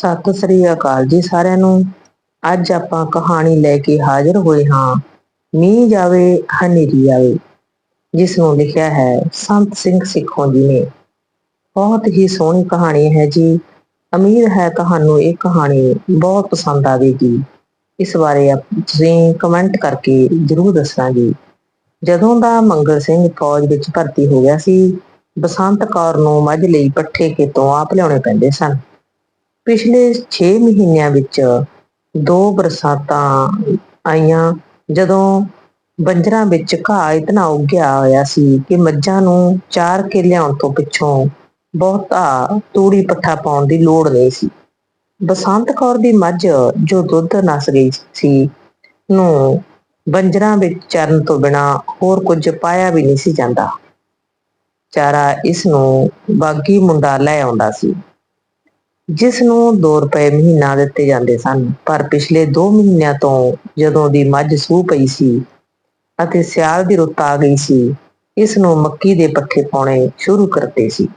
ਸਤਿ ਸ੍ਰੀ ਅਕਾਲ ਜੀ ਸਾਰਿਆਂ ਨੂੰ। ਅੱਜ ਆਪਾਂ ਕਹਾਣੀ ਲੈ ਕੇ ਹਾਜ਼ਰ ਹੋਏ ਹਾਂ। ਮੀਂਹ ਜਾਵੇ, ਹਨੇਰੀ ਆਵੇ, ਜਿਸ ਨੂੰ ਲਿਖਿਆ ਹੈ, ਸੰਤ ਸਿੰਘ ਸਿੱਖੋਂ ਜੀ ਨੇ। ਬਹੁਤ ਹੀ ਸੋਹਣੀ ਕਹਾਣੀ ਹੈ ਜੀ। ਉਮੀਦ ਹੈ ਤੁਹਾਨੂੰ ਇਹ ਕਹਾਣੀ ਬਹੁਤ ਪਸੰਦ ਆਵੇਗੀ। ਇਸ ਬਾਰੇ ਤੁਸੀਂ ਕਮੈਂਟ ਕਰਕੇ ਜ਼ਰੂਰ ਦੱਸਣਾ ਜੀ ਜਦੋਂ ਦਾ ਮੰਗਲ ਸਿੰਘ ਫੌਜ ਵਿੱਚ ਭਰਤੀ ਹੋ ਗਿਆ ਸੀ, ਬਸੰਤ ਕੌਰ ਨੂੰ ਮੱਝ ਲਈ ਪੱਠੇ ਖੇਤੋਂ ਆਪ ਲਿਆਉਣੇ ਪੈਂਦੇ ਸਨ। ਪਿਛਲੇ 6 ਮਹੀਨਿਆਂ ਵਿੱਚ ਦੋ ਬਰਸਾਤਾਂ ਆਈਆਂ, ਜਦੋਂ ਬੰਜਰਾਂ ਵਿੱਚ ਘਾਹ ਇਤਨਾ ਉੱਗਿਆ ਹੋਇਆ ਸੀ ਕਿ ਮੱਝਾਂ ਨੂੰ ਚਾਰ ਕੇ ਲਿਆਉਣ ਤੋਂ ਪਿੱਛੋਂ ਬਹੁਤਾ ਤੂੜੀ ਪੱਠਾ ਪਾਉਣ ਦੀ ਲੋੜ ਨਹੀਂ ਸੀ। ਬਸੰਤ ਕੌਰ ਦੀ ਮੱਝ ਜੋ ਦੁੱਧ ਨਸ ਗਈ ਸੀ ਨੂੰ ਬੰਜਰਾਂ ਵਿੱਚ ਚਰਨ ਤੋਂ ਬਿਨਾ ਹੋਰ ਕੁਝ ਪਾਇਆ ਵੀ ਨਹੀਂ ਸੀ ਜਾਂਦਾ। ਚਾਰਾ ਇਸ ਨੂੰ ਬਾਗੀ ਮੁੰਡਾ ਲੈ ਆਉਂਦਾ ਸੀ। ਜਿਸ ਨੂੰ 2 ਰੁਪਏ ਮਹੀਨਾ ਦਿੱਤੇ ਜਾਂਦੇ ਸਨ। ਪਰ ਪਿਛਲੇ 2 ਮਹੀਨਿਆਂ ਤੋਂ ਜਦੋਂ ਦੀ ਮੱਝ ਸੂ ਪਈ ਸੀ ਅਤੇ ਸਿਆਲ ਦੀ ਰੁੱਤ ਆ ਗਈ ਸੀ ਇਸ ਨੂੰ ਮੱਕੀ ਦੇ ਪੱਠੇ ਪਾਉਣੇ ਸ਼ੁਰੂ ਕਰਤੇ ਸੀ।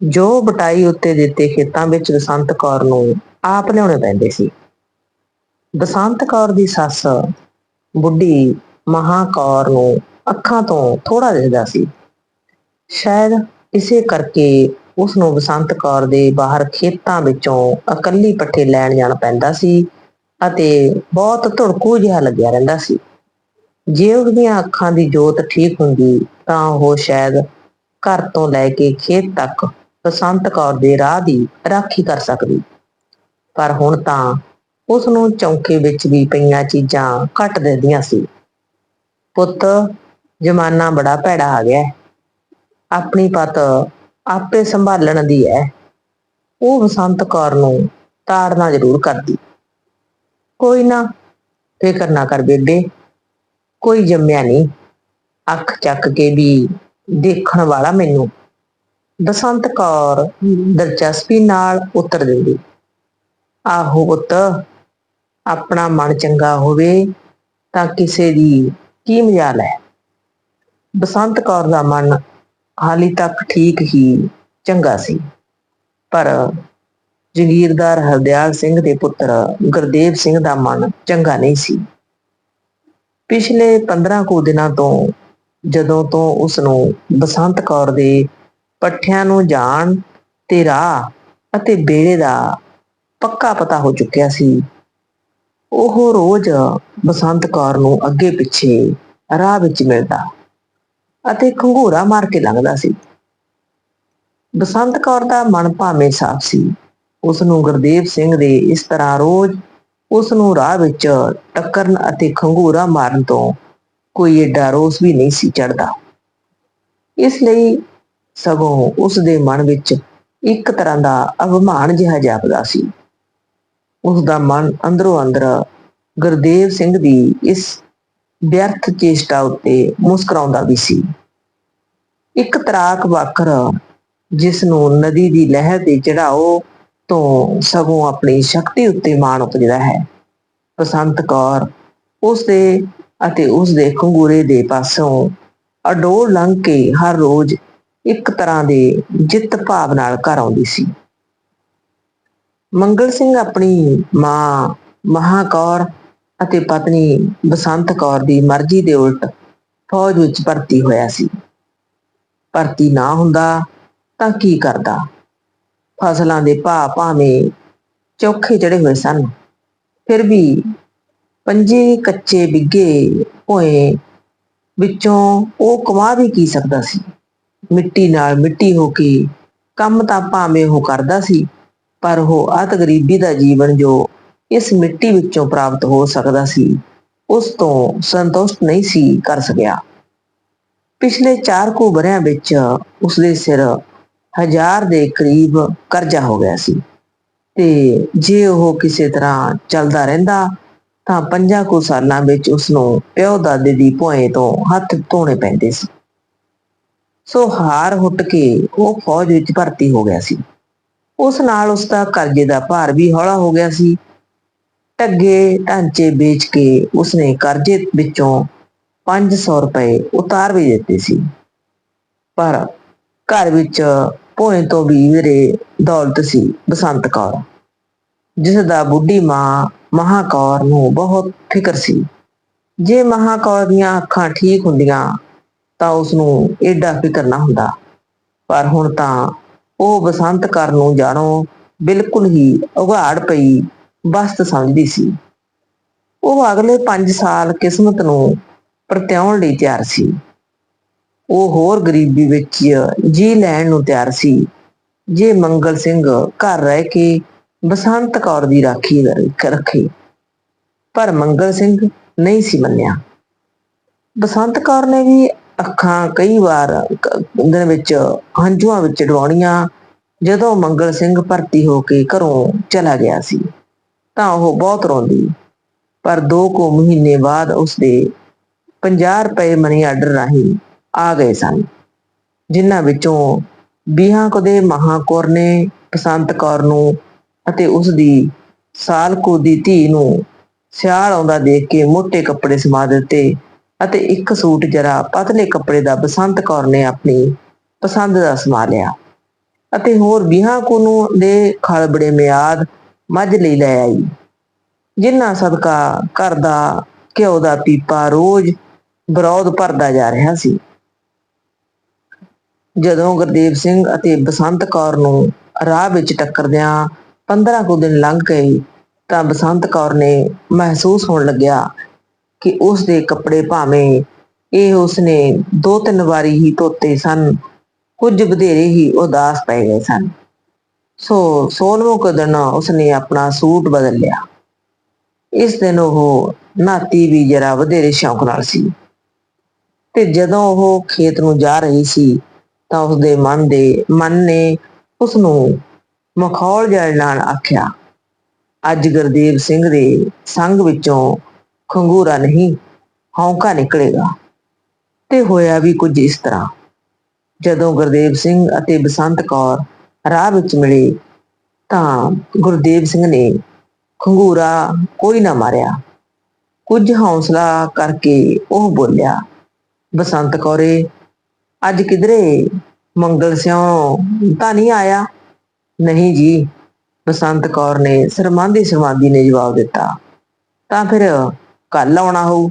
ਜੋ ਬਟਾਈ ਉੱਤੇ ਦਿੱਤੇ ਖੇਤਾਂ ਵਿੱਚ ਬਸੰਤ ਕੌਰ ਨੂੰ ਆਪ ਲਿਆਉਣੇ ਪੈਂਦੇ ਸੀ। ਬਸੰਤ ਕੌਰ ਦੀ ਸੱਸ, ਬੁੱਢੀ ਮਹਾ ਕੌਰ ਨੂੰ ਅੱਖਾਂ ਤੋਂ ਥੋੜਾ ਦਿਸਦਾ ਸੀ। ਸ਼ਾਇਦ ਇਸੇ ਕਰਕੇ ਉਸ ਨੂੰ ਬਸੰਤ ਕੌਰ ਦੇ ਬਾਹਰ ਖੇਤਾਂ ਵਿੱਚੋਂ ਇਕੱਲੀ ਪੱਠੇ ਲੈਣ ਜਾਣਾ ਪੈਂਦਾ ਸੀ ਅਤੇ ਬਹੁਤ ਧੜਕੂ ਜਿਹਾ ਲੱਗਿਆ ਰਹਿੰਦਾ ਸੀ। ਜੇ ਉਹਦੀਆਂ ਅੱਖਾਂ ਦੀ ਜੋਤ ਠੀਕ ਹੁੰਦੀ ਤਾਂ ਉਹ ਸ਼ਾਇਦ ਘਰ ਤੋਂ ਲੈ ਕੇ ਖੇਤ ਤੱਕ ਬਸੰਤ ਕੌਰ ਦੇ ਰਾਹ ਦੀ ਰਾਖੀ ਕਰ ਸਕਦੀ। ਪਰ ਹੁਣ ਤਾਂ ਉਸ ਨੂੰ ਚੌਂਕੇ ਵਿੱਚ ਵੀ ਪਈਆਂ ਚੀਜ਼ਾਂ ਘੱਟ ਦਿੰਦੀਆਂ ਸੀ। ਪੁੱਤ, ਜਮਾਨਾ ਬੜਾ ਭੈੜਾ ਆ ਗਿਆ। ਆਪਣੀ ਪਤ ਆਪੇ ਸੰਭਾਲਣ ਦੀ ਹੈ ਉਹ ਬਸੰਤ ਕੌਰ ਨੂੰ ਤਾੜਨਾ ਜ਼ਰੂਰ ਕਰਦੀ। ਕੋਈ ਨਾ, ਫਿਕਰ ਨਾ ਕਰ ਬੇਬੇ। ਕੋਈ ਜੰਮਿਆ ਨਹੀਂ। ਅੱਖ ਚੱਕ ਕੇ ਵੀ ਦੇਖਣ ਵਾਲਾ ਮੈਨੂੰ। ਬਸੰਤ ਕੌਰ ਦਿਲਚਸਪੀ ਨਾਲ ਉੱਤਰ ਦਿੰਦੀ। ਆਹੋ ਪੁੱਤ, ਆਪਣਾ ਮਨ ਚੰਗਾ ਹੋਵੇ ਤਾਂ ਕਿਸੇ ਦੀ ਕੀ ਮਜਾਲ ਹੈ ਬਸੰਤ ਕੌਰ ਦਾ ਮਨ ਹਾਲੀ ਤੱਕ ਠੀਕ ਹੀ ਚੰਗਾ ਸੀ। ਪਰ ਜਗੀਰਦਾਰ ਹਰਦਿਆਲ ਸਿੰਘ ਦੇ ਪੁੱਤਰ ਗੁਰਦੇਵ ਸਿੰਘ ਦਾ ਮਨ ਚੰਗਾ ਨਹੀਂ ਸੀ। ਪਿਛਲੇ 15 ਕੁ ਦਿਨਾਂ ਤੋਂ ਜਦੋਂ ਤੋਂ ਉਸ ਨੂੰ ਬਸੰਤ ਕੌਰ ਦੇ ਪੱਠਿਆਂ ਨੂੰ ਜਾਣ ਤੇ ਰਾਹ ਅਤੇ ਬੇੜੇ ਦਾ ਪੱਕਾ ਪਤਾ ਹੋ ਚੁੱਕਿਆ ਸੀ, ਉਹ ਰੋਜ਼ ਬਸੰਤ ਕੌਰ ਨੂੰ ਅੱਗੇ ਪਿੱਛੇ ਰਾਹ ਵਿੱਚ ਮਿਲਦਾ। ਅਤੇ ਖੰਗੂਰਾ ਮਾਰ ਕੇ ਲੰਘਦਾ ਸੀ। ਬਸੰਤ ਕੌਰ ਦਾ ਮਨ ਭਾਵੇਂ ਸਾਫ਼ ਸੀ। ਉਸ ਨੂੰ ਗੁਰਦੇਵ ਸਿੰਘ ਦੇ ਇਸ ਤਰ੍ਹਾਂ ਰੋਜ਼ ਉਸ ਨੂੰ ਰਾਹ ਵਿੱਚ ਟੱਕਰਨ ਅਤੇ ਖੰਗੂਰਾ ਮਾਰਨ ਤੋਂ ਕੋਈ ਏਡਾ ਰੋਸ ਵੀ ਨਹੀਂ ਸੀ ਚੜਦਾ ਇਸ ਲਈ ਸਗੋਂ ਉਸ ਦੇ ਮਨ ਵਿੱਚ ਇੱਕ ਤਰ੍ਹਾਂ ਦਾ ਅਭਿਮਾਨ ਜਿਹਾ ਜਾਪਦਾ ਸੀ। ਉਸ ਦਾ ਮਨ ਅੰਦਰੋਂ ਅੰਦਰ ਗੁਰਦੇਵ ਸਿੰਘ ਦੀ ਇਸ ਵਿਅਰਥ ਚੇਸ਼ਟਾ ਉੱਤੇ ਮੁਸਕਰਾਉਂਦਾ ਵੀ ਸੀ। ਇੱਕ ਤਰਾਕ ਵਾਕਰ ਜਿਸ ਨੂੰ ਨਦੀ ਦੀ ਲਹਿਰ ਦੇ ਚੜਾਓ ਤੋਂ ਸਗੋਂ ਆਪਣੀ ਸ਼ਕਤੀ ਉੱਤੇ ਮਾਣ ਉਪਜਦਾ ਹੈ। ਬਸੰਤ ਕੌਰ ਉਸ ਦੇ ਅਤੇ ਉਸ ਦੇ ਖੰਗੂਰੇ ਦੇ ਪਾਸੋਂ ਅਡੋਰ ਲੰਘ ਕੇ ਹਰ ਰੋਜ਼ ਇੱਕ ਤਰ੍ਹਾਂ ਦੇ ਜਿੱਤ ਭਾਵ ਨਾਲ ਘਰ ਆਉਂਦੀ ਸੀ। ਮੰਗਲ ਸਿੰਘ ਆਪਣੀ ਮਾਂ ਮਹਾਕੌਰ ਅਤੇ ਪਤਨੀ ਬਸੰਤ ਕੌਰ ਦੀ ਮਰਜ਼ੀ ਦੇ ਉਲਟ ਫੌਜ ਵਿੱਚ ਭਰਤੀ ਹੋਇਆ ਸੀ। ਭਰਤੀ ਨਾ ਹੁੰਦਾ ਤਾਂ ਕੀ ਕਰਦਾ? ਫਸਲਾਂ ਦੇ ਭਾਅ ਭਾਵੇਂ ਚੌਖੇ ਚੜੇ ਹੋਏ ਸਨ, ਫਿਰ ਵੀ ਪੰਜੇ ਕੱਚੇ ਬਿੱਗੇ ਹੋਏ ਵਿੱਚੋਂ ਉਹ ਕਮਾ ਵੀ ਕੀ ਸਕਦਾ ਸੀ? ਮਿੱਟੀ ਨਾਲ ਮਿੱਟੀ ਹੋ ਕੇ ਕੰਮ ਤਾਂ ਭਾਵੇਂ ਉਹ ਕਰਦਾ ਸੀ, ਪਰ ਉਹ ਅਤ ਗਰੀਬੀ ਦਾ ਜੀਵਨ ਜੋ ਇਸ ਮਿੱਟੀ ਵਿੱਚੋਂ ਪ੍ਰਾਪਤ ਹੋ ਸਕਦਾ ਸੀ। ਉਸ ਤੋਂ ਸੰਤੁਸ਼ਟ ਨਹੀਂ ਸੀ ਕਰ ਸਕਿਆ। ਪਿਛਲੇ 4 ਕੁ ਬਰਿਆਂ ਵਿੱਚ ਉਸ ਦੇ ਸਿਰ ਹਜ਼ਾਰ ਦੇ ਕਰੀਬ ਕਰਜ਼ਾ ਹੋ ਗਿਆ ਸੀ ਤੇ ਜੇ ਉਹ ਕਿਸੇ ਤਰ੍ਹਾਂ ਚੱਲਦਾ ਰਹਿੰਦਾ ਤਾਂ ਪੰਜਾਂ ਕੁ ਸਾਲਾਂ ਵਿੱਚ ਉਸ ਨੂੰ ਪਿਓ ਦਾਦੇ ਦੀ ਭੋਏ ਤੋਂ ਹੱਥ ਧੋਣੇ ਪੈਂਦੇ ਸੀ। ਸੋ ਹਾਰ ਹੁੱਟ ਕੇ ਉਹ ਫੌਜ ਵਿੱਚ ਭਰਤੀ ਹੋ ਗਿਆ ਸੀ। ਉਸ ਨਾਲ ਉਸ ਦਾ ਕਰਜ਼ੇ ਦਾ ਭਾਰ ਵੀ ਹੌਲਾ ਹੋ ਗਿਆ ਸੀ ਟੱਗੇ ਢਾਂਚੇ ਵੇਚ ਕੇ ਉਸਨੇ ਕਰਜ਼ੇ ਵਿੱਚੋਂ 500 ਰੁਪਏ ਉਤਾਰ ਵੀ ਦਿੱਤੇ ਸੀ। ਪਰ ਘਰ ਵਿੱਚ ਭੋਏ ਤੋਂ ਵੀ ਵੀਰੇ ਦੌਲਤ ਸੀ ਬਸੰਤ ਕੌਰ, ਜਿਸ ਦਾ ਬੁੱਢੀ ਮਾਂ ਮਹਾਕੌਰ ਨੂੰ ਬਹੁਤ ਫਿਕਰ ਸੀ। ਜੇ ਮਹਾਕੌਰ ਦੀਆਂ ਅੱਖਾਂ ਠੀਕ ਹੁੰਦੀਆਂ ਤਾਂ ਉਸ ਨੂੰ ਏਡਾ ਫਿਕਰ ਨਾ ਹੁੰਦਾ। ਪਰ ਹੁਣ ਤਾਂ ਉਹ ਬਸੰਤ ਕੌਰ ਨੂੰ ਜਾਣੋ ਬਿਲਕੁਲ ਹੀ ਉਘਾੜ ਪਈ ਬਸਤ ਸਮਝਦੀ ਸੀ। ਉਹ ਅਗਲੇ 5 ਸਾਲ ਕਿਸਮਤ ਨੂੰ ਪਰਤਿਆਉਣ ਲਈ ਤਿਆਰ ਸੀ। ਉਹ ਹੋਰ ਗਰੀਬੀ ਵਿੱਚ ਜੀ ਲੈਣ ਨੂੰ ਤਿਆਰ ਸੀ। ਜੇ ਮੰਗਲ ਸਿੰਘ ਘਰ ਰਹਿ ਕੇ ਬਸੰਤ ਕੌਰ ਦੀ ਰਾਖੀ ਰੱਖੇ, ਪਰ ਮੰਗਲ ਸਿੰਘ ਨਹੀਂ ਸੀ ਮੰਨਿਆ। ਬਸੰਤ ਕੌਰ ਨੇ ਵੀ ਅੱਖਾਂ ਕਈ ਵਾਰ ਦਿਨ ਵਿੱਚ ਹੰਝੂਆਂ ਵਿੱਚ ਡਵਾਉਣੀਆਂ ਜਦੋਂ ਮੰਗਲ ਸਿੰਘ ਭਰਤੀ ਹੋ ਕੇ ਘਰੋਂ ਚਲਾ ਗਿਆ ਸੀ। ਤਾਂ ਉਹ ਬਹੁਤ ਰੋਂਦੀ। ਪਰ ਦੋ ਕੁ ਮਹੀਨੇ ਬਾਅਦ ਉਸਦੇ 50 ਰੁਪਏ ਮਨੀ ਆਰਡਰ ਰਾਹੀਂ ਆ ਗਏ ਸਨ। ਜਿਨ੍ਹਾਂ ਵਿੱਚੋਂ ਵੀਹਾਂ ਕੁ ਦੇ ਮਹਾਕੌਰ ਨੇ, ਬਸੰਤ ਕੌਰ ਨੂੰ ਅਤੇ ਉਸ ਦੀ ਸਾਲ ਕੁ ਦੀ ਧੀ ਨੂੰ ਸਿਆਲ ਆਉਂਦਾ ਦੇਖ ਕੇ ਮੋٹے ਕੱਪੜੇ ਸਮਾ ਦਿੱਤੇ ਅਤੇ ਇੱਕ ਸੂਟ ਜਰਾ ਪਤਲੇ ਕੱਪੜੇ ਦਾ ਬਸੰਤ ਕੌਰ ਨੇ ਆਪਣੀ ਪਸੰਦ ਦਾ ਸਮਾ ਲਿਆ। ਅਤੇ ਹੋਰ ਵੀਹਾਂ ਕੁ ਨੂੰ ਦੇ ਖਲਬੜੇ ਮਿਆਦ ਮੱਝ ਲਈ ਲੈ ਆਈ। ਜਿੰਨਾ ਸਦਕਾ ਘਰ ਦਾ ਘਿਓ ਦਾ ਪੀਪਾ ਰੋਜ਼ ਬਰੌਦ ਭਰਦਾ ਜਾ ਰਿਹਾ ਸੀ। ਜਦੋਂ ਗੁਰਦੇਵ ਸਿੰਘ ਅਤੇ ਬਸੰਤ ਕੌਰ ਨੂੰ ਰਾਹ ਵਿੱਚ ਟੱਕਰਦਿਆਂ 15 ਕੁ ਦਿਨ ਲੰਘ ਗਏ, ਤਾਂ ਬਸੰਤ ਕੌਰ ਨੇ ਮਹਿਸੂਸ ਹੋਣ ਲੱਗਿਆ ਕਿ ਉਸ ਦੇ ਕੱਪੜੇ ਭਾਵੇਂ ਇਹ ਉਸਨੇ ਦੋ ਤਿੰਨ ਵਾਰੀ ਹੀ ਧੋਤੇ ਸਨ, ਕੁਝ ਵਧੇਰੇ ਹੀ ਉਦਾਸ ਪੈ ਗਏ ਸਨ। ਸੋ ਸੋਲਵੋਂ ਕੁ ਦਿਨ ਉਸਨੇ ਆਪਣਾ ਸੂਟ ਬਦਲ ਲਿਆ। ਇਸ ਦਿਨ ਉਹ ਨਾਤੀ ਵੀ ਜਰਾ ਵਧੇਰੇ ਸ਼ੌਂਕ ਨਾਲ ਸੀ। ਤੇ ਜਦੋਂ ਉਹ ਖੇਤ ਨੂੰ ਜਾ ਰਹੀ ਸੀ, ਤਾਂ ਉਸਦੇ ਮਨ ਦੇ, ਮਨ ਨੇ ਉਸ ਨੂੰ ਮਖੌਲ ਜਲ ਨਾਲ ਆਖਿਆ, ਅੱਜ ਗੁਰਦੇਵ ਸਿੰਘ ਦੇ ਸੰਗ ਵਿੱਚੋਂ ਖੰਗੂਰਾ ਨਹੀਂ ਹੌਂਕਾ ਨਿਕਲੇਗਾ। ਤੇ ਹੋਇਆ ਵੀ ਕੁਝ ਇਸ ਤਰ੍ਹਾਂ। ਜਦੋਂ ਗੁਰਦੇਵ ਸਿੰਘ ਅਤੇ ਬਸੰਤ ਕੌਰ ਰਾਹ ਵਿੱਚ ਮਿਲੇ ਤਾਂ ਗੁਰਦੇਵ ਸਿੰਘ ਨੇ ਖੰਗੂਰਾ ਕੋਈ ਨਾ ਮਾਰਿਆ। ਕੁਝ ਹੌਸਲਾ ਕਰਕੇ ਉਹ ਬੋਲਿਆ, ਬਸੰਤ ਕੌਰੇ, ਅੱਜ ਕਿਧਰੇ ਮੰਗਲ ਸਿਉ ਤਾਂ ਨਹੀਂ ਆਇਆ? ਨਹੀਂ ਜੀ, ਬਸੰਤ ਕੌਰ ਨੇ ਸਰਮਾਂਦੀ ਸਰਮਾਂਦੀ ਨੇ ਜਵਾਬ ਦਿੱਤਾ, ਤਾਂ ਫਿਰ ਕੱਲ ਆਉਣਾ ਹੋਊ।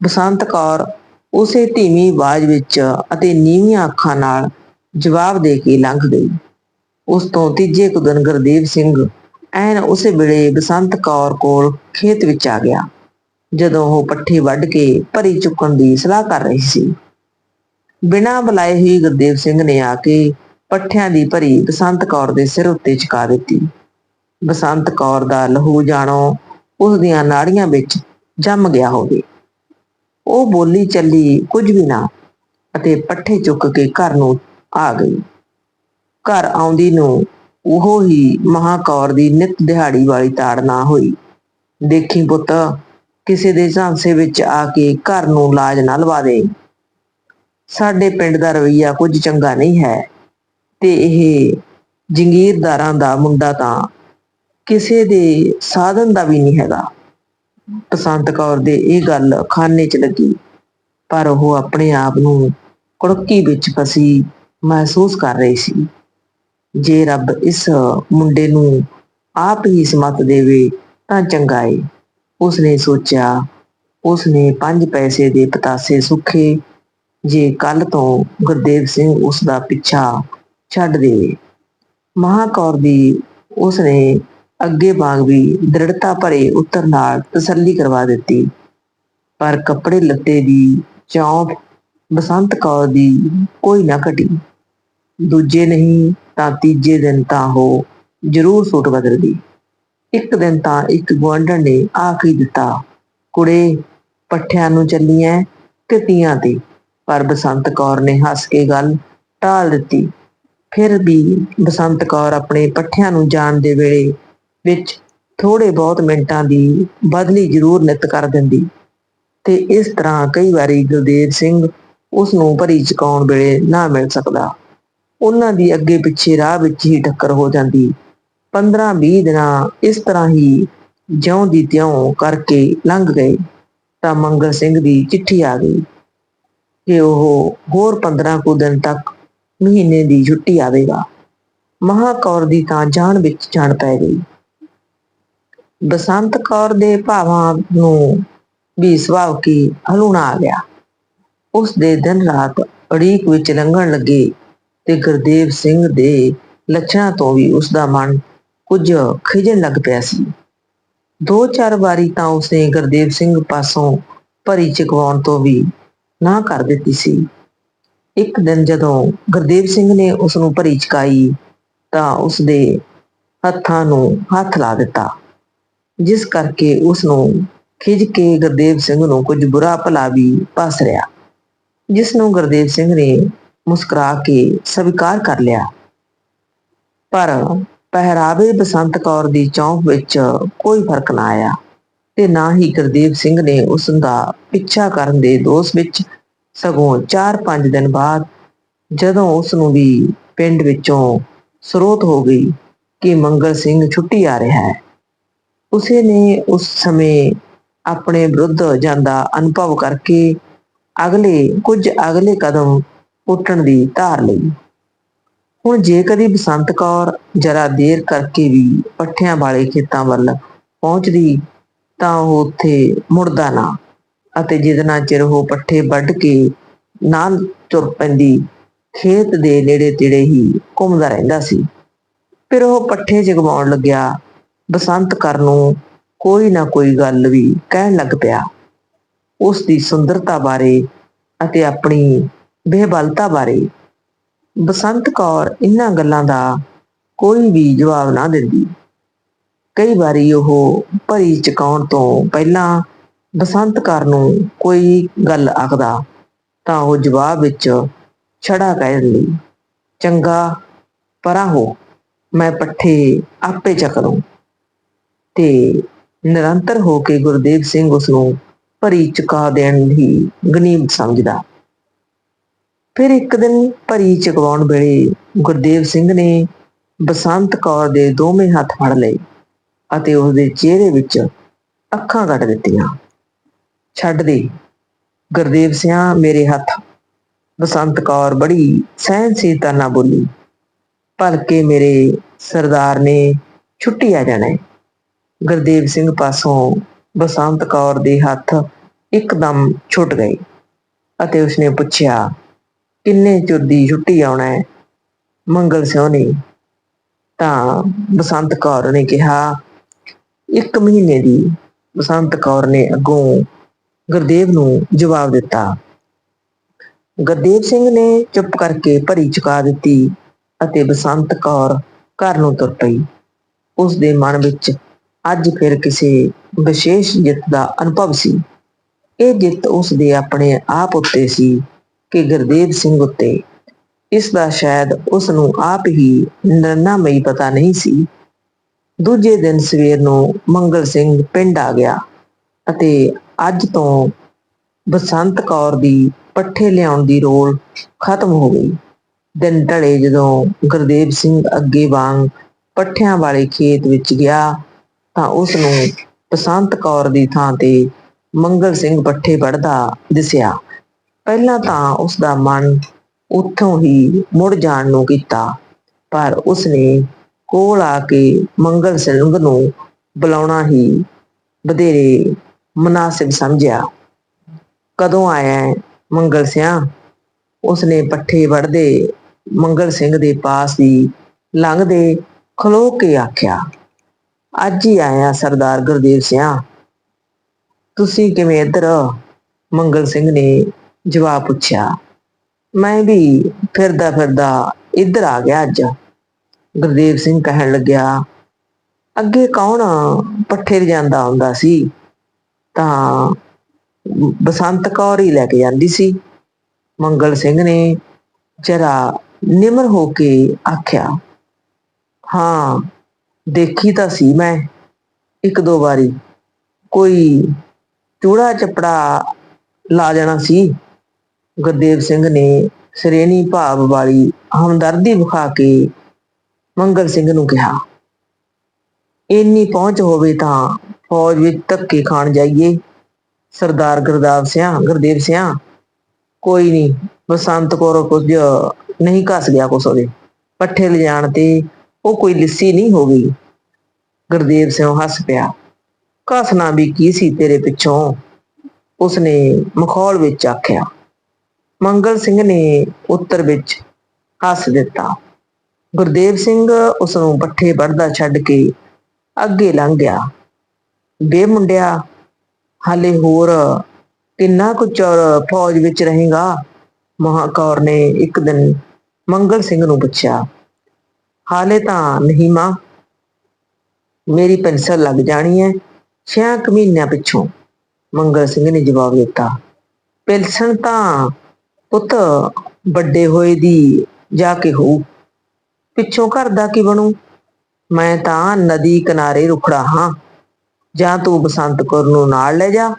ਬਸੰਤ ਕੌਰ ਉਸੇ ਧੀਮੀ ਆਵਾਜ਼ ਵਿੱਚ ਅਤੇ ਨੀਵੀਆਂ ਅੱਖਾਂ ਨਾਲ ਜਵਾਬ ਦੇ ਕੇ ਲੰਘ ਗਈ। ਉਸ ਤੋਂ ਤੀਜੇ ਕੁ ਦਿਨ ਗੁਰਦੇਵ ਸਿੰਘ ਐਨ ਉਸੇ ਵੇਲੇ ਬਸੰਤ ਕੌਰ ਕੋਲ ਖੇਤ ਵਿੱਚ ਆ ਗਿਆ। ਜਦੋਂ ਉਹ ਪੱਠੇ ਵੱਢ ਕੇ ਭਰੀ ਚੁੱਕਣ ਦੀ ਸਲਾਹ ਕਰ ਰਹੀ ਸੀ। ਬਿਨਾਂ ਬੁਲਾਏ ਹੀ ਗੁਰਦੇਵ ਸਿੰਘ ਨੇ ਆ ਕੇ ਪੱਠਿਆਂ ਦੀ ਭਰੀ ਬਸੰਤ ਕੌਰ ਦੇ ਸਿਰ ਉੱਤੇ ਚੁਕਾ ਦਿੱਤੀ। ਬਸੰਤ ਕੌਰ ਦਾ ਲਹੂ ਜਾਣੋ, ਉਸ ਦੀਆਂ ਨਾੜੀਆਂ ਵਿੱਚ ਜੰਮ ਗਿਆ ਹੋਵੇ। ਉਹ ਬੋਲੀ ਚੱਲੀ ਕੁਝ ਵੀ ਨਾ ਅਤੇ ਪੱਠੇ ਚੁੱਕ ਕੇ ਘਰ ਨੂੰ ਆ ਗਈ। ਘਰ ਆਉਂਦੀ ਨੂੰ ਉਹ ਹੀ ਮਹਾਕੌਰ ਦੀ ਨਿਤ ਦਿਹਾੜੀ ਵਾਲੀ ਤਾੜ ਨਾ ਹੋਈ। ਦੇਖੀ ਪੁੱਤ, ਕਿਸੇ ਦੇ ਝਾਂਸੇ ਵਿੱਚ ਆ ਕੇ ਘਰ ਨੂੰ ਲਾਜ ਨਾ ਲਵਾ ਦੇ। ਸਾਡੇ ਪਿੰਡ ਦਾ ਰਵਈਆ ਕੁਝ ਚੰਗਾ ਨਹੀਂ ਹੈ ਤੇ ਇਹ ਜੰਗੀਰਦਾਰਾਂ ਦਾ ਮੁੰਡਾ ਤਾਂ ਕਿਸੇ ਦੇ ਸਾਧਨ ਦਾ ਵੀ ਨਹੀਂ ਹੈਗਾ। ਬਸੰਤ ਕੌਰ ਦੇ ਇਹ ਗੱਲ ਖਾਨੇ 'ਚ ਲੱਗੀ, ਪਰ ਉਹ ਆਪਣੇ ਆਪ ਨੂੰ ਕੁੜਕੀ ਵਿੱਚ ਫਸੀ ਮਹਿਸੂਸ ਕਰ ਰਹੀ ਸੀ। ਜੇ ਰੱਬ ਇਸ ਮੁੰਡੇ ਨੂੰ ਆਪ ਹੀ ਸਮਤ ਦੇਵੇ ਤਾਂ ਚੰਗਾ ਏ। ਉਸਨੇ ਸੋਚਿਆ, ਉਸਨੇ ਪੰਜ ਪੈਸੇ ਦੇ ਪਤਾਸੇ ਸੁੱਖੇ, ਜੇ ਕੱਲ ਤੋਂ ਗੁਰਦੇਵ ਸਿੰਘ ਉਸ ਦਾ ਪਿੱਛਾ ਛੱਡ ਦੇਵੇ ਮਹਾਕੌਰ ਦੀ ਉਸਨੇ ਅੱਗੇ ਵਾਂਗ ਵੀ ਦ੍ਰਿੜਤਾ ਭਰੇ ਉੱਤਰ ਨਾਲ ਤਸੱਲੀ ਕਰਵਾ ਦਿੱਤੀ। ਪਰ ਕੱਪੜੇ ਲੱਤੇ ਦੀ ਚੌਂਕ ਬਸੰਤ ਕੌਰ ਦੀ ਕੋਈ ਨਾ ਘਟੀ। ਦੂਜੇ ਨਹੀਂ ਤਾਂ ਤੀਜੇ ਦਿਨ ਤਾਂ ਉਹ ਜ਼ਰੂਰ ਸੂਟ ਬਦਲਦੀ। ਇੱਕ ਦਿਨ ਤਾਂ ਇੱਕ ਗੁਆਂਢਣ ਨੇ ਆਖ ਹੀ ਦਿੱਤਾ, ਕੁੜੇ, ਪੱਠਿਆਂ ਨੂੰ ਚੱਲੀਆਂ ਤੇ ਤੀਆਂ ਤੇ? ਪਰ ਬਸੰਤ ਕੌਰ ਨੇ ਹੱਸ ਕੇ ਗੱਲ ਟਾਲ ਦਿੱਤੀ। ਫਿਰ ਵੀ ਬਸੰਤ ਕੌਰ ਆਪਣੇ ਪੱਠਿਆਂ ਨੂੰ ਜਾਣ ਦੇ ਵੇਲੇ ਵਿੱਚ ਥੋੜੇ ਬਹੁਤ ਮਿੰਟਾਂ ਦੀ ਬਦਲੀ ਜ਼ਰੂਰ ਨਿਤ ਕਰ ਦਿੰਦੀ ਤੇ ਇਸ ਤਰ੍ਹਾਂ ਕਈ ਵਾਰੀ ਗੁਰਦੇਵ ਸਿੰਘ ਉਸ ਨੂੰ ਭਰੀ ਚੁਕਾਉਣ ਵੇਲੇ ਨਾ ਮਿਲ ਸਕਦਾ। ਉਹਨਾਂ ਦੀ ਅੱਗੇ ਪਿੱਛੇ ਰਾਹ ਵਿੱਚ ਹੀ ਟੱਕਰ ਹੋ ਜਾਂਦੀ। 15-20 ਦਿਨਾਂ ਇਸ ਤਰ੍ਹਾਂ ਹੀ ਜਿਉਂ ਦੀ ਤਿਉਂ ਕਰਕੇ ਲੰਘ ਗਏ। ਤਾਂ ਮੰਗਲ ਸਿੰਘ ਦੀ ਚਿੱਠੀ ਆ ਗਈ ਕਿ ਉਹ ਹੋਰ 15 ਕੁ ਦਿਨ ਤੱਕ ਮਹੀਨੇ ਦੀ ਛੁੱਟੀ ਆਵੇਗਾ। ਮਹਾਕੌਰ ਦੀ ਤਾਂ ਜਾਨ ਵਿੱਚ ਜਾਣ ਪੈ ਗਈ। ਬਸੰਤ ਕੌਰ ਦੇ ਭਾਵਾਂ ਨੂੰ ਵੀ ਸੁਭਾਵ ਕੀ ਹਲੂਣਾ ਆ ਗਿਆ। ਉਸ ਦੇ ਦਿਨ ਰਾਤ ਅੜੀਕ ਵਿੱਚ ਲੰਘਣ ਲੱਗੇ। ਤੇ ਗੁਰਦੇਵ ਸਿੰਘ ਦੇ ਲੱਛਣਾਂ ਤੋਂ ਵੀ ਉਸ ਦਾ ਮਨ ਕੁਝ ਖਿਜਣ ਲੱਗ ਪਿਆ ਸੀ। ਦੋ ਚਾਰ ਵਾਰੀ ਤਾਂ ਉਸਨੇ ਗੁਰਦੇਵ ਸਿੰਘ ਪਾਸੋਂ ਭਰੀ ਚਕਵਾਉਣ ਤੋਂ ਵੀ ਨਾ ਕਰ ਦਿੱਤੀ ਸੀ। ਇੱਕ ਦਿਨ ਜਦੋਂ ਗੁਰਦੇਵ ਸਿੰਘ ਨੇ ਉਸ ਨੂੰ ਭਰੀ ਚਕਾਈ ਤਾਂ ਉਸ ਦੇ ਹੱਥਾਂ ਨੂੰ ਹੱਥ ਲਾ ਦਿੱਤਾ, ਜਿਸ ਕਰਕੇ ਉਸ ਨੂੰ ਖਿਜ ਕੇ ਗੁਰਦੇਵ ਸਿੰਘ ਨੂੰ ਕੁਝ ਬੁਰਾ ਭਲਾ ਵੀ ਪਾਸ ਰਿਹਾ, ਜਿਸ ਨੂੰ ਗੁਰਦੇਵ ਸਿੰਘ ਨੇ ਮੁਸਕਰਾ ਕੇ ਸਵੀਕਾਰ ਕਰ ਲਿਆ। ਪਰ ਪਹਿਰਾਵੇ ਬਸੰਤ ਕੌਰ ਦੀ ਚੌਂਕ ਵਿੱਚ ਕੋਈ ਫ਼ਰਕ ਨਾ ਆਇਆ ਤੇ ਨਾ ਹੀ ਗੁਰਦੇਵ ਸਿੰਘ ਨੇ ਉਸ ਦਾ ਪਿੱਛਾ ਕਰਨ ਦੇ ਦੋਸ਼ ਵਿੱਚ ਸਗੋਂ 4-5 ਦਿਨ ਬਾਅਦ ਜਦੋਂ ਉਸ ਨੂੰ ਵੀ ਪਿੰਡ ਵਿੱਚੋਂ ਸਰੋਤ ਹੋ ਗਈ ਕਿ ਮੰਗਲ ਸਿੰਘ ਛੁੱਟੀ ਆ ਰਿਹਾ ਹੈ, ਉਸੇ ਨੇ ਉਸ ਸਮੇਂ ਆਪਣੇ ਵਿਰੁੱਧ ਜਾਂਦਾ ਅਨੁਭਵ ਕਰਕੇ ਅਗਲੇ ਕੁਝ ਅਗਲੇ ਕਦਮ ਪੁੱਟਣ ਦੀ ਧਾਰ ਲਈ। ਹੁਣ ਜੇ ਕਦੀ ਬਸੰਤ ਕੌਰ ਜਰਾ ਦੇਰ ਕਰਕੇ ਵੀ ਪੱਠਿਆਂ ਵਾਲੇ ਖੇਤਾਂ ਵੱਲ ਪਹੁੰਚਦੀ, ਤਾਂ ਉਹ ਉੱਥੇ ਮੁੜਦਾ ਨਾ ਅਤੇ ਜਿਦਨਾ ਚਿਰ ਉਹ ਪੱਠੇ ਵੱਢ ਕੇ ਨਾ ਤੁਰ ਪੈਂਦੀ, ਖੇਤ ਦੇ ਨੇੜੇ ਤੇੜੇ ਹੀ ਘੁੰਮਦਾ ਰਹਿੰਦਾ ਸੀ। ਫਿਰ ਉਹ ਪੱਠੇ ਜਗਵਾਉਣ ਲੱਗਿਆ। ਬਸੰਤ ਕਰ ਨੂੰ ਕੋਈ ਨਾ ਕੋਈ ਗੱਲ ਵੀ ਕਹਿਣ ਲੱਗ ਪਿਆ। ਉਸ ਦੀ ਸੁੰਦਰਤਾ ਬਾਰੇ ਅਤੇ ਆਪਣੀ ਬੇਬਲਤਾ ਬਾਰੇ ਬਸੰਤ ਕੌਰ ਇਹਨਾਂ ਗੱਲਾਂ ਦਾ ਕੋਈ ਵੀ ਜਵਾਬ ਨਾ ਦਿੰਦੀ। ਕਈ ਵਾਰੀ ਉਹ ਭਰੀ ਚਕਾਉਣ ਤੋਂ ਪਹਿਲਾਂ ਬਸੰਤ ਕੌਰ ਨੂੰ ਕੋਈ ਗੱਲ ਆਖਦਾ ਤਾਂ ਉਹ ਜਵਾਬ ਵਿੱਚ ਛੜਾ ਕਹਿ ਦਿੰਦੀ, ਚੰਗਾ, ਪਰਾਂ ਹੋ, ਮੈਂ ਪੱਠੇ ਆਪੇ ਚੱਕ ਲੂੰ। ਤੇ ਨਿਰੰਤਰ ਹੋ ਕੇ ਗੁਰਦੇਵ ਸਿੰਘ ਉਸ ਨੂੰ ਭਰੀ ਚੁਕਾ ਦੇਣ ਦੀ ਗਨੀਮਤ ਸਮਝਦਾ। ਫਿਰ ਇੱਕ ਦਿਨ ਭਰੀ ਚਗਵਾਉਣ ਵੇਲੇ ਗੁਰਦੇਵ ਸਿੰਘ ਨੇ ਬਸੰਤ ਕੌਰ ਦੇ ਦੋਵੇਂ ਹੱਥ ਫੜ ਲਏ ਅਤੇ ਉਸ ਦੇ ਚਿਹਰੇ ਵਿੱਚ ਅੱਖਾਂ ਕੱਢ ਦਿੱਤੀਆਂ। ਛੱਡ ਦੇ, ਗੁਰਦੇਵ ਸਿਆ, ਮੇਰੇ ਹੱਥ। ਬਸੰਤ ਕੌਰ ਬੜੀ ਸਹਿਨਸ਼ੀਲਤਾ ਨਾਲ ਬੋਲੀ ਭਲਕੇ ਮੇਰੇ ਸਰਦਾਰ ਨੇ ਛੁੱਟੀ ਆ ਜਾਣਾ ਹੈ। ਗੁਰਦੇਵ ਸਿੰਘ ਪਾਸੋਂ ਬਸੰਤ ਕੌਰ ਦੇ ਹੱਥ ਇੱਕਦਮ ਛੁੱਟ ਗਏ ਅਤੇ ਉਸਨੇ ਪੁੱਛਿਆ ਕਿੰਨੇ ਚਿਰ ਦੀ ਛੁੱਟੀ ਆਉਣਾ ਹੈ? ਮੰਗਲ ਸਿੰਘ ਨੇ। ਤਾਂ ਬਸੰਤ ਕੌਰ ਨੇ ਕਿਹਾ, ਇੱਕ ਮਹੀਨੇ ਦੀ। ਬਸੰਤ ਕੌਰ ਨੇ ਅੱਗੋਂ ਗੁਰਦੇਵ ਨੂੰ ਜਵਾਬ ਦਿੱਤਾ। ਗੁਰਦੇਵ ਸਿੰਘ ਨੇ ਚੁੱਪ ਕਰਕੇ ਭਰੀ ਚੁਕਾ ਦਿੱਤੀ ਅਤੇ ਬਸੰਤ ਕੌਰ ਘਰ ਨੂੰ ਤੁਰ ਪਈ। ਉਸ ਦੇ ਮਨ ਵਿੱਚ ਅੱਜ ਫਿਰ ਕਿਸੇ ਵਿਸ਼ੇਸ਼ ਜਿੱਤ ਦਾ ਅਨੁਭਵ ਸੀ। ਇਹ ਜਿੱਤ ਉਸ ਦੇ ਆਪਣੇ ਆਪ ਉੱਤੇ ਸੀ। ਕਿ ਗੁਰਦੇਵ ਸਿੰਘ ਉੱਤੇ। ਇਸ ਦਾ ਸ਼ਾਇਦ ਉਸ ਨੂੰ ਆਪ ਹੀ ਨਰਨਾਮਈ ਪਤਾ ਨਹੀਂ ਸੀ। ਦੂਜੇ ਦਿਨ ਸਵੇਰ ਨੂੰ ਮੰਗਲ ਸਿੰਘ ਪਿੰਡ ਆ ਗਿਆ ਅਤੇ ਅੱਜ ਤੋਂ ਬਸੰਤ ਕੌਰ ਦੀ ਪੱਠੇ ਲਿਆਉਣ ਦੀ ਰੋਲ ਖਤਮ ਹੋ ਗਈ। ਦਿਨ ਢਲੇ ਜਦੋਂ ਗੁਰਦੇਵ ਸਿੰਘ ਅੱਗੇ ਵਾਂਗ ਪੱਠਿਆਂ ਵਾਲੇ ਖੇਤ ਵਿੱਚ ਗਿਆ ਤਾਂ ਉਸ ਨੂੰ ਬਸੰਤ ਕੌਰ ਦੀ ਥਾਂ ਤੇ ਮੰਗਲ ਸਿੰਘ ਪੱਠੇ ਵੜਦਾ ਦਿਸਿਆ। ਪਹਿਲਾਂ ਤਾਂ ਉਸ ਦਾ ਮਨ ਉੱਥੋਂ ਹੀ ਮੁੜ ਜਾਣ ਨੂੰ ਕੀਤਾ, ਪਰ ਉਸ ਨੇ ਕੋਲ ਆ ਕੇ ਮੰਗਲ ਸਿੰਘ ਨੂੰ ਬੁਲਾਉਣਾ ਹੀ ਬਧੇਰੇ ਮناسب ਸਮਝਿਆ। ਕਦੋਂ ਆਇਆ ਮੰਗਲ ਸਿਆ? ਉਸ ਨੇ ਪੱਠੇ ਵੜਦੇ ਮੰਗਲ ਸਿੰਘ ਦੇ ਪਾਸ ਹੀ ਲੰਘਦੇ ਖਲੋ ਕੇ ਆਖਿਆ, ਅੱਜ ਹੀ ਆਇਆ ਸਰਦਾਰ ਗੁਰਦੇਵ ਸਿਆ। ਤੁਸੀਂ ਕਿਵੇਂ ਇੱਧਰ? ਮੰਗਲ ਸਿੰਘ ਨੇ ਜਵਾਬ ਪੁੱਛਿਆ, ਮੈਂ ਵੀ ਫਿਰਦਾ ਫਿਰਦਾ ਇੱਧਰ ਆ ਗਿਆ ਅੱਜ। ਗੁਰਦੇਵ ਸਿੰਘ ਕਹਿਣ ਲੱਗਿਆ, ਅੱਗੇ ਕੌਣ ਪੱਠੇ ਜਾਂਦਾ ਹੁੰਦਾ ਸੀ? ਤਾਂ ਬਸੰਤ ਕੌਰ ਹੀ ਲੈ ਕੇ ਜਾਂਦੀ ਸੀ। ਮੰਗਲ ਸਿੰਘ ਨੇ ਜਰਾ ਨਿਮਰ ਹੋ ਕੇ ਆਖਿਆ, ਹਾਂ, ਦੇਖੀ ਤਾਂ ਸੀ ਮੈਂ ਇੱਕ ਦੋ ਵਾਰੀ। ਕੋਈ ਚੂੜਾ ਚੱਪੜਾ ਲਾ ਜਾਣਾ ਸੀ? ਗੁਰਦੇਵ ਸਿੰਘ ਨੇ ਸ੍ਰੇਣੀ ਭਾਵ ਵਾਲੀ ਹਮਦਰਦੀ ਵਿਖਾ ਕੇ ਮੰਗਲ ਸਿੰਘ ਨੂੰ ਕਿਹਾ, ਇੰਨੀ ਪਹੁੰਚ ਹੋਵੇ ਤਾਂ ਫੌਜ ਵਿੱਚ ਧੱਕੇ ਖਾਣ ਜਾਈਏ। ਸਰਦਾਰ ਗੁਰਦਾਵ ਸਿਆ, ਗੁਰਦੇਵ ਸਿਆ, ਕੋਈ ਨਹੀਂ, ਬਸੰਤ ਕੋਰ ਕੁਝ ਨਹੀਂ ਘਸ ਗਿਆ ਕੁਛ ਉਹਦੇ। ਪੱਠੇ ਲਿਜਾਣ ਤੇ ਉਹ ਕੋਈ ਲਿੱਸੀ ਨਹੀਂ ਹੋ ਗਈ। ਗੁਰਦੇਵ ਸਿੰਘ ਹੱਸ ਪਿਆ, ਘਸਣਾ ਵੀ ਕੀ ਸੀ ਤੇਰੇ ਪਿੱਛੋਂ? ਉਸਨੇ ਮਖੌਲ ਵਿੱਚ ਆਖਿਆ ਮੰਗਲ ਸਿੰਘ ਨੇ ਉੱਤਰ ਵਿੱਚ ਹੱਸ ਦਿੱਤਾ। ਗੁਰਦੇਵ ਸਿੰਘ ਉਸ ਨੂੰ ਪੱਠੇ ਵੱਢਦਾ ਛੱਡ ਕੇ ਅੱਗੇ ਲੰਘ ਗਿਆ। ਬੇ ਮੁੰਡਿਆ, ਹਾਲੇ ਹੋਰ ਕਿੰਨਾ ਕੁ ਚਿਰ ਫੌਜ ਵਿੱਚ ਰਹੇਗਾ? ਮਹਾਕੌਰ ਨੇ ਇੱਕ ਦਿਨ ਮੰਗਲ ਸਿੰਘ ਨੂੰ ਪੁੱਛਿਆ, ਹਾਲੇ ਤਾਂ ਨਹੀਂ ਮਾਂ। ਮੇਰੀ ਪੈਨਸ਼ਨ ਲੱਗ ਜਾਣੀ ਹੈ ਛਿਆਂ ਕੁ ਮਹੀਨਿਆਂ ਪਿੱਛੋਂ। ਮੰਗਲ ਸਿੰਘ ਨੇ ਜਵਾਬ ਦਿੱਤਾ ਪੈਨਸ਼ਨ ਤਾਂ ਪੁੱਤ, ਵੱਡੇ ਹੋਏ ਦੀ ਜਾ ਕੇ ਹੋਊ। ਪਿੱਛੋਂ ਘਰ ਦਾ ਕੀ ਬਣੂ? ਮੈਂ ਤਾਂ ਨਦੀ ਕਿਨਾਰੇ ਰੁਖੜਾ ਹਾਂ। ਜਾਂ ਤੂੰ ਬਸੰਤ ਕੌਰ ਨੂੰ ਨਾਲ ਲੈ ਜਾ।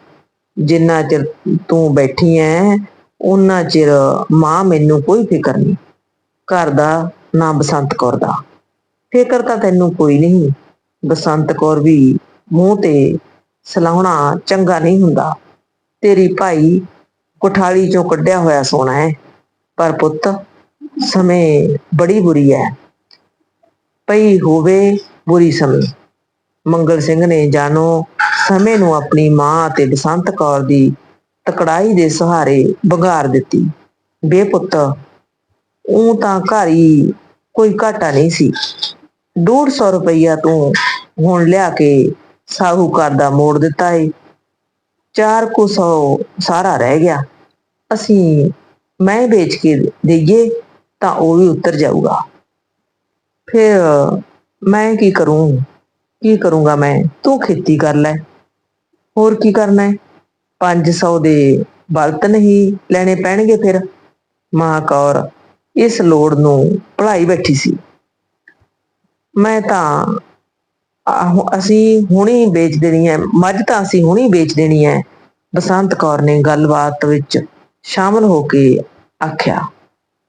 ਜਿੰਨਾ ਚਿਰ ਤੂੰ ਬੈਠੀ ਐ ਉਹਨਾਂ ਚਿਰ ਮਾਂ ਮੈਨੂੰ ਕੋਈ ਫਿਕਰ ਨਹੀਂ। ਘਰ ਦਾ ਨਾ ਬਸੰਤ ਕੌਰ ਦਾ। ਫਿਕਰ ਤਾਂ ਤੈਨੂੰ ਕੋਈ ਨਹੀਂ। ਬਸੰਤ ਕੌਰ ਵੀ ਮੂੰਹ ਤੇ ਸਲਾਉਣਾ ਚੰਗਾ ਨਹੀਂ ਹੁੰਦਾ। ਤੇਰੀ ਭਾਈ ਕੋਠਾਲੀ ਚੋਂ ਕੱਢਿਆ ਹੋਇਆ ਸੋਨਾ ਹੈ। ਪਰ ਪੁੱਤ, ਸਮੇਂ ਬੜੀ ਬੁਰੀ ਹੈ। ਪਈ ਹੋਵੇ ਬੁਰੀ ਸਮੇਂ। ਮੰਗਲ ਸਿੰਘ ਨੇ ਜਾਨੋ ਸਮੇਂ ਨੂੰ ਆਪਣੀ ਮਾਂ ਅਤੇ ਬਸੰਤ ਕੌਰ ਦੀ ਤਕੜਾਈ ਦੇ ਸਹਾਰੇ ਬਗਾਰ ਦਿੱਤੀ। ਬੇਪੁੱਤ ਉਹ ਤਾਂ ਘਰ ਹੀ ਕੋਈ ਘਾਟਾ ਨਹੀਂ ਸੀ। 150 ਰੁਪਈਆ ਤੂੰ ਹੁਣ ਲਿਆ ਕੇ ਸਾਹੂਕਾਰ ਦਾ ਮੋੜ ਦਿੱਤਾ ਏ। ਚਾਰ ਕੁ ਸੌ ਸਾਰਾ ਰਹਿ ਗਿਆ। ਅਸੀਂ ਮੈਂ ਵੇਚ ਕੇ ਦੇਈਏ ਤਾਂ ਉਹ ਵੀ ਉਤਰ ਜਾਊਗਾ। ਫਿਰ ਮੈਂ ਕੀ ਕਰੂੰ? ਕੀ ਕਰੂੰਗਾ ਮੈਂ? ਤੂੰ ਖੇਤੀ ਕਰ ਲੈ। ਹੋਰ ਕੀ ਕਰਨਾ ਹੈ? 500 ਦੇ ਬਲਤ ਨਹੀਂ ਲੈਣੇ ਪੈਣਗੇ ਫਿਰ। ਮਾਂ ਕੌਰ, ਇਸ ਲੋੜ ਨੂੰ ਭਲਾਈ ਬੈਠੀ ਸੀ। ਮੈਂ ਤਾਂ ਅਸੀਂ ਹੁਣੀ ਵੇਚ ਦੇਣੀ ਹੈ, ਮੱਝ ਤਾਂ ਅਸੀਂ ਹੁਣੀ ਵੇਚ ਦੇਣੀ ਹੈ। ਬਸੰਤ ਕੌਰ ਨੇ ਗੱਲਬਾਤ ਵਿੱਚ ਸ਼ਾਮਲ ਹੋ ਕੇ ਆਖਿਆ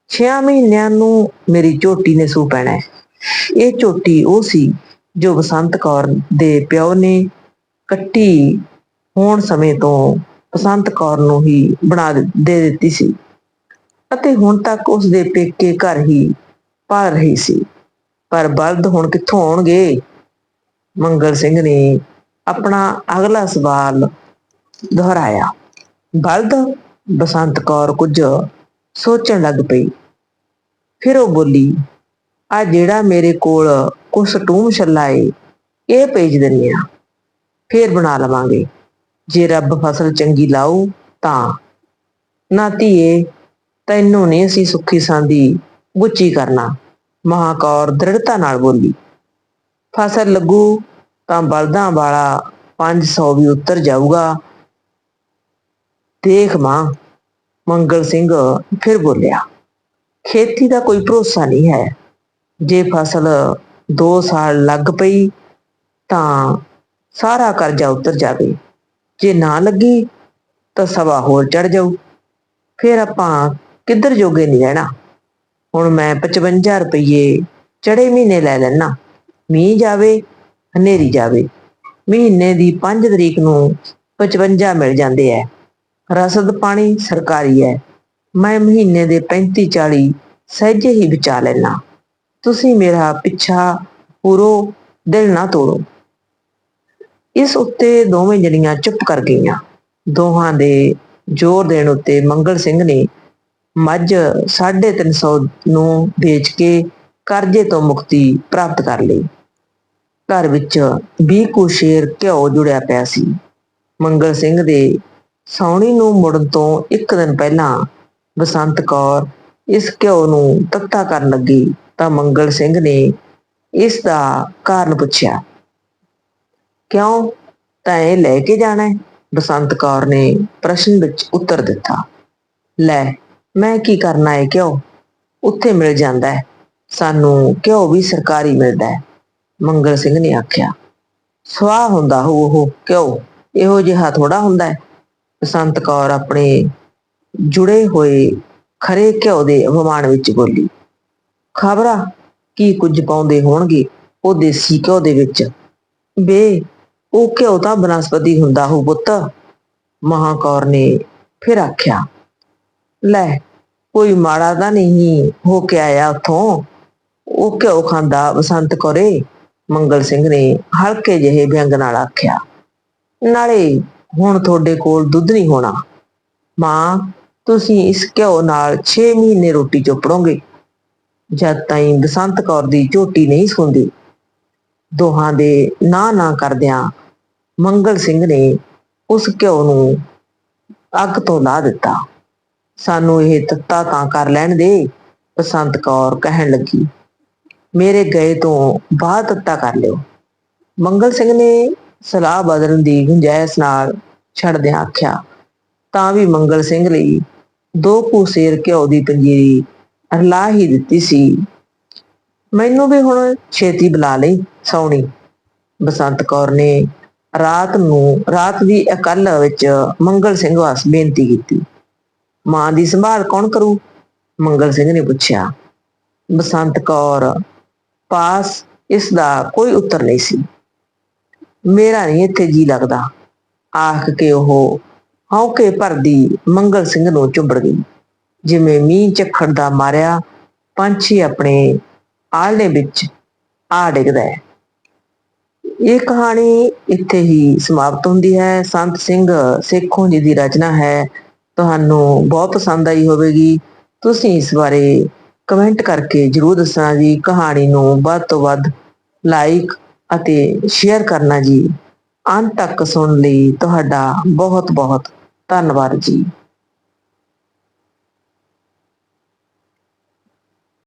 6 ਮਹੀਨਿਆਂ ਨੂੰ ਮੇਰੀ ਝੋਟੀ ਨੇ ਸੂ ਪੈਣਾ ਇਹ ਝੋਟੀ ਉਹ ਸੀ ਜੋ ਬਸੰਤ ਕੌਰ ਦੇ ਪਿਓ ਨੇ ਕੱਟੀ ਹੋਣ ਸਮੇਂ ਤੋਂ ਬਸੰਤ ਕੌਰ ਨੂੰ ਹੀ ਬਣਾ ਦੇ ਦੇ ਦਿੱਤੀ ਸੀ ਅਤੇ ਹੁਣ ਤੱਕ ਉਸ ਦੇ ਪੇਕੇ ਘਰ ਹੀ ਪਾਲ ਰਹੀ ਸੀ। ਪਰ ਬਲਦ ਹੁਣ ਕਿੱਥੋਂ ਆਉਣਗੇ? ਮੰਗਲ ਸਿੰਘ ਨੇ ਆਪਣਾ ਅਗਲਾ ਸਵਾਲ ਦੁਹਰਾਇਆ। ਬਲਦ ਬਸੰਤ ਕੌਰ ਕੁਝ ਸੋਚਣ ਲੱਗ ਪਈ। ਫਿਰ ਉਹ ਬੋਲੀ, ਆ ਜਿਹੜਾ ਮੇਰੇ ਕੋਲ ਕੁਛ ਟੂਮ ਛੱਲਾ ਏ, ਇਹ ਭੇਜ ਦਿੰਨੇ ਆ। ਫੇਰ ਬਣਾ ਲਵਾਂਗੇ। ਜੇ ਰੱਬ ਫਸਲ ਚੰਗੀ ਲਾਊ ਤਾਂ। ਨਾ ਧੀਏ, ਤੈਨੂੰ ਨਹੀਂ ਅਸੀਂ ਸੁੱਖੀ ਸਾਂਦੀ ਗੁੱਚੀ ਕਰਨਾ। ਮਹਾਕੌਰ ਦ੍ਰਿੜਤਾ ਨਾਲ ਬੋਲੀ, ਫਸਲ ਲੱਗੂ ਤਾਂ ਬਲਦਾਂ ਵਾਲਾ 500 ਵੀ ਉੱਤਰ ਜਾਊਗਾ। ਦੇਖ ਮਾਂ, ਮੰਗਲ ਸਿੰਘ ਫਿਰ ਬੋਲਿਆ, ਖੇਤੀ ਦਾ ਕੋਈ ਭਰੋਸਾ ਨਹੀਂ ਹੈ, ਜੇ ਫਸਲ 2 ਸਾਲ ਲੱਗ ਪਈ ਤਾਂ ਸਾਰਾ ਕਰਜ਼ਾ ਉਤਰ ਜਾਵੇ, ਜੇ ਨਾ ਲੱਗੀ ਤਾਂ ਸਵਾ ਹੋਰ ਚੜ ਜਾਊ, ਫਿਰ ਆਪਾਂ ਕਿੱਧਰ ਜੋਗੇ ਨਹੀਂ ਰਹਿਣਾ, ਹੁਣ ਮੈਂ 55 ਰੁਪਏ ਚੜੇ ਮਹੀਨੇ ਲੈ ਲੈਣਾ ਮੀਂਹ ਜਾਵੇ, ਹਨੇਰੀ ਜਾਵੇ, ਮਹੀਨੇ ਦੀ 5 ਤਰੀਕ ਨੂੰ 55 ਮਿਲ ਜਾਂਦੇ ਐ। ਰਸਦ ਪਾਣੀ ਸਰਕਾਰੀ ਹੈ। ਮੈਂ ਮਹੀਨੇ ਦੇ 35 40 ਸਹਿਜੇ ਹੀ ਬਚਾ ਲੈਣਾ ਤੁਸੀਂ ਮੇਰਾ ਪਿੱਛਾ ਪੂਰੋ ਦਿਲ ਨਾ ਤੋੜੋ। ਇਸ ਉੱਤੇ ਦੋਵੇਂ ਜਣੀਆਂ ਚੁੱਪ ਕਰ ਗਈਆਂ। ਦੋਹਾਂ ਦੇ ਜ਼ੋਰ ਦੇਣ ਉੱਤੇ ਮੰਗਲ ਸਿੰਘ ਨੇ ਮੱਝ 350 ਨੂੰ ਵੇਚ ਕੇ ਕਰਜ਼ੇ ਤੋਂ ਮੁਕਤੀ ਪ੍ਰਾਪਤ ਕਰ ਲਈ। ਘਰ ਵਿੱਚ 20 ਕੁ ਸ਼ੇਰ ਘਿਓ ਜੁੜਿਆ ਪਿਆ ਸੀ। ਮੰਗਲ ਸਿੰਘ ਦੇ ਸੌਣੀ ਨੂੰ ਮੁੜਨ ਤੋਂ ਇੱਕ ਦਿਨ ਪਹਿਲਾਂ ਬਸੰਤ ਕੌਰ ਇਸ ਘਿਓ ਨੂੰ ਤੱਤਾ ਕਰਨ ਲੱਗੀ ਤਾਂ ਮੰਗਲ ਸਿੰਘ ਨੇ ਇਸ ਦਾ ਕਾਰਨ ਪੁੱਛਿਆ, ਕਿਉਂ? ਤਾਂ ਇਹ ਲੈ ਕੇ ਜਾਣਾ ਬਸੰਤ ਕੌਰ ਨੇ ਪ੍ਰਸ਼ਨ ਵਿੱਚ ਉੱਤਰ ਦਿੱਤਾ, ਲੈ, ਮੈਂ ਕੀ ਕਰਨਾ ਹੈ ਕਿਉਂ ਉੱਥੇ ਮਿਲ ਜਾਂਦਾ ਹੈ। ਸਾਨੂੰ ਕਿਉਂ ਵੀ ਸਰਕਾਰੀ ਮਿਲਦਾ ਹੈ। ਮੰਗਲ ਸਿੰਘ ਨੇ ਆਖਿਆ, ਸਵਾਹ ਹੁੰਦਾ ਹੋ ਉਹ ਕਿਉਂ ਇਹੋ ਜਿਹਾ ਥੋੜਾ ਹੁੰਦਾ ਹੈ। ਬਸੰਤ ਕੌਰ ਆਪਣੇ ਜੁੜੇ ਹੋਏ ਖਰੇ ਘਿਓ ਦੇ ਅਭਿਮਾਨ ਵਿੱਚ ਬੋਲੀ। ਖਬਰਾ ਕੀ ਕੁਝ ਪਾਉਂਦੇ ਹੋਣਗੇ ਉਹ ਦੇਸੀ ਘਿਓ ਦੇ ਵਿੱਚ? ਬੇ ਉਹ ਘਿਓ ਤਾਂ ਬਨਸਪਤੀ ਹੁੰਦਾ ਹੋ ਪੁੱਤ। ਮਹਾਕੌਰ ਨੇ ਫਿਰ ਆਖਿਆ, ਲੈ, ਕੋਈ ਮਾੜਾ ਤਾਂ ਨਹੀਂ ਹੋ ਕੇ ਆਇਆ ਉਥੋਂ। ਉਹ ਘਿਓ ਖਾਂਦਾ ਬਸੰਤ ਕੌਰੇ। ਮੰਗਲ ਸਿੰਘ ਨੇ ਹਲਕੇ ਜਿਹੇ ਵਿਅੰਗ ਨਾਲ ਆਖਿਆ, ਨਾਲੇ ਹੁਣ ਤੁਹਾਡੇ ਕੋਲ ਦੁੱਧ ਨਹੀਂ ਹੋਣਾ। ਮਾਂ, ਤੁਸੀਂ ਇਸ ਘਿਓ ਨਾਲ 6 ਮਹੀਨੇ ਰੋਟੀ ਚੋਪੜੋਗੇ। ਜਦ ਤਾਈਂ ਬਸੰਤ ਕੌਰ ਦੀ ਝੋਟੀ ਨਹੀਂ ਸੁੰਦੀ। ਦੋਹਾਂ ਦੇ ਨਾ ਨਾ ਕਰਦਿਆਂ ਮੰਗਲ ਸਿੰਘ ਨੇ ਉਸ ਘਿਓ ਨੂੰ ਅੱਗ ਤੋਂ ਲਾ ਦਿੱਤਾ। ਸਾਨੂੰ ਇਹ ਤੱਤਾ ਤਾਂ ਕਰ ਲੈਣ ਦੇ, ਬਸੰਤ ਕੌਰ ਕਹਿਣ ਲੱਗੀ। ਮੇਰੇ ਗਏ ਤੋਂ ਬਾਅਦ ਤੱਤਾ ਕਰ ਲਿਓ। ਮੰਗਲ ਸਿੰਘ ਨੇ ਸਲਾਹ ਬਦਲਣ ਦੀ ਗੁੰਜਾਇਸ਼ ਨਾਲ ਛੱਡਦਿਆਂ ਆਖਿਆ, ਤਾਂ ਵੀ ਮੰਗਲ ਸਿੰਘ ਲਈ ਦੋ ਕੁ ਘਿਓ ਦੀ ਪੰਜੀਰੀ ਅਰਲਾ ਹੀ ਦਿੱਤੀ ਸੀ। ਮੈਨੂੰ ਵੀ ਹੁਣ ਛੇਤੀ ਬੁਲਾ ਲਈ ਸੌਣੀ ਬਸੰਤ ਕੌਰ ਨੇ ਰਾਤ ਨੂੰ, ਰਾਤ ਦੀ ਇਕੱਲ ਵਿੱਚ ਮੰਗਲ ਸਿੰਘ ਵਾਸ ਬੇਨਤੀ ਕੀਤੀ। ਮਾਂ ਦੀ ਸੰਭਾਲ ਕੌਣ ਕਰੂ? ਮੰਗਲ ਸਿੰਘ ਨੇ ਪੁੱਛਿਆ। ਬਸੰਤ ਕੌਰ ਪਾਸ ਇਸ ਦਾ ਕੋਈ ਉੱਤਰ ਨਹੀਂ ਸੀ। ਮੇਰਾ ਨਹੀਂ ਇੱਥੇ ਜੀ ਲੱਗਦਾ। ਆਖ ਕੇ ਉਹ ਹੌਕੇ ਭਰਦੀ ਮੰਗਲ ਸਿੰਘ ਨੂੰ ਚੁੰਬੜ ਗਈ। ਜਿਵੇਂ ਮੀਂਹ ਝੱਖੜ ਦਾ ਮਾਰਿਆ, ਪੰਛੀ ਆਪਣੇ ਆਲਣੇ ਵਿੱਚ ਆ ਡਿੱਗਦਾ ਹੈ। ਇਹ ਕਹਾਣੀ ਇੱਥੇ ਹੀ ਸਮਾਪਤ ਹੁੰਦੀ ਹੈ। ਸੰਤ ਸਿੰਘ ਸੇਖੋਂ ਜੀ ਦੀ ਰਚਨਾ ਹੈ। ਤੁਹਾਨੂੰ ਬਹੁਤ ਪਸੰਦ ਆਈ ਹੋਵੇਗੀ। ਤੁਸੀਂ ਇਸ ਬਾਰੇ ਕਮੈਂਟ ਕਰਕੇ ਜਰੂਰ ਦੱਸਣਾ ਜੀ। ਕਹਾਣੀ ਨੂੰ ਵੱਧ ਤੋਂ ਵੱਧ ਲਾਈਕ ਅਤੇ ਸ਼ੇਅਰ ਕਰਨਾ ਜੀ। ਅੰਤ ਤੱਕ ਸੁਣਨ ਲਈ ਤੁਹਾਡਾ ਬਹੁਤ ਬਹੁਤ ਧੰਨਵਾਦ ਜੀ।